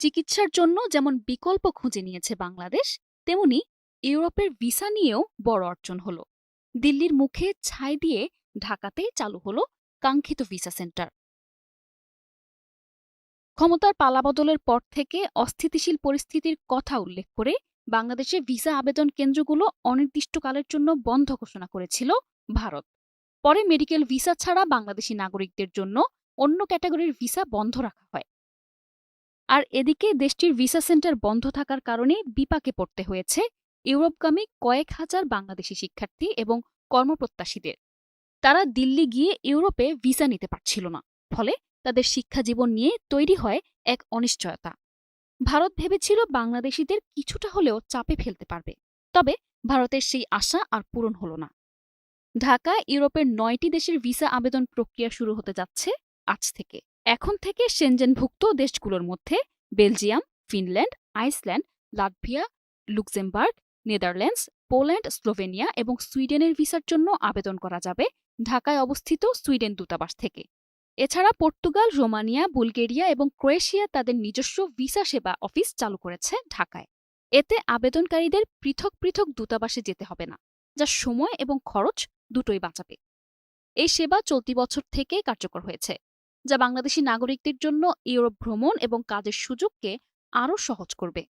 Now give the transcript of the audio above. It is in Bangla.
চিকিৎসার জন্য যেমন বিকল্প খুঁজে নিয়েছে বাংলাদেশ, তেমনি ইউরোপের ভিসা নিয়েও বড় অর্জন হল। দিল্লির মুখে ছাই দিয়ে ঢাকাতে চালু হল কাঙ্ক্ষিত ভিসা সেন্টার। ক্ষমতার পালাবদলের পর থেকে অস্থিতিশীল পরিস্থিতির কথা উল্লেখ করে বাংলাদেশে ভিসা আবেদন কেন্দ্রগুলো অনির্দিষ্টকালের জন্য বন্ধ ঘোষণা করেছিল ভারত। পরে মেডিকেল ভিসা ছাড়া বাংলাদেশি নাগরিকদের জন্য অন্য ক্যাটাগরির ভিসা বন্ধ রাখা হয়। আর এদিকে দেশটির ভিসা সেন্টার বন্ধ থাকার কারণে বিপাকে পড়তে হয়েছে ইউরোপগামী কয়েক হাজার বাংলাদেশি শিক্ষার্থী এবং কর্মপ্রত্যাশীদের। তারা দিল্লি গিয়ে ইউরোপে ভিসা নিতে পারছিল না, ফলে তাদের শিক্ষা জীবন নিয়ে তৈরি হয় এক অনিশ্চয়তা। ভারত ভেবেছিল বাংলাদেশিদের কিছুটা হলেও চাপে ফেলতে পারবে, তবে ভারতের সেই আশা আর পূরণ হল না। ঢাকা, ইউরোপের নয়টি দেশের ভিসা আবেদন প্রক্রিয়া শুরু হতে যাচ্ছে আজ থেকে। এখন থেকে সেনজেনভুক্ত দেশগুলোর মধ্যে Belgium, Finland, Iceland, Latvia, Luxembourg, Netherlands, Poland, Slovenia এবং সুইডেনের ভিসার জন্য আবেদন করা যাবে ঢাকায় অবস্থিত সুইডেন দূতাবাস থেকে। এছাড়া পর্তুগাল, রোমানিয়া, বুলগেরিয়া এবং ক্রোয়েশিয়া তাদের নিজস্ব ভিসা সেবা অফিস চালু করেছে ঢাকায়। এতে আবেদনকারীদের পৃথক পৃথক দূতাবাসে যেতে হবে না, যা সময় এবং খরচ দুটোই বাঁচাবে। এই সেবা চলতি বছর থেকে কার্যকর হয়েছে। যা বাংলাদেশি নাগরিকদের জন্য ইউরোপ ভ্রমণ এবং কাজের সুযোগকে আরও সহজ করবে।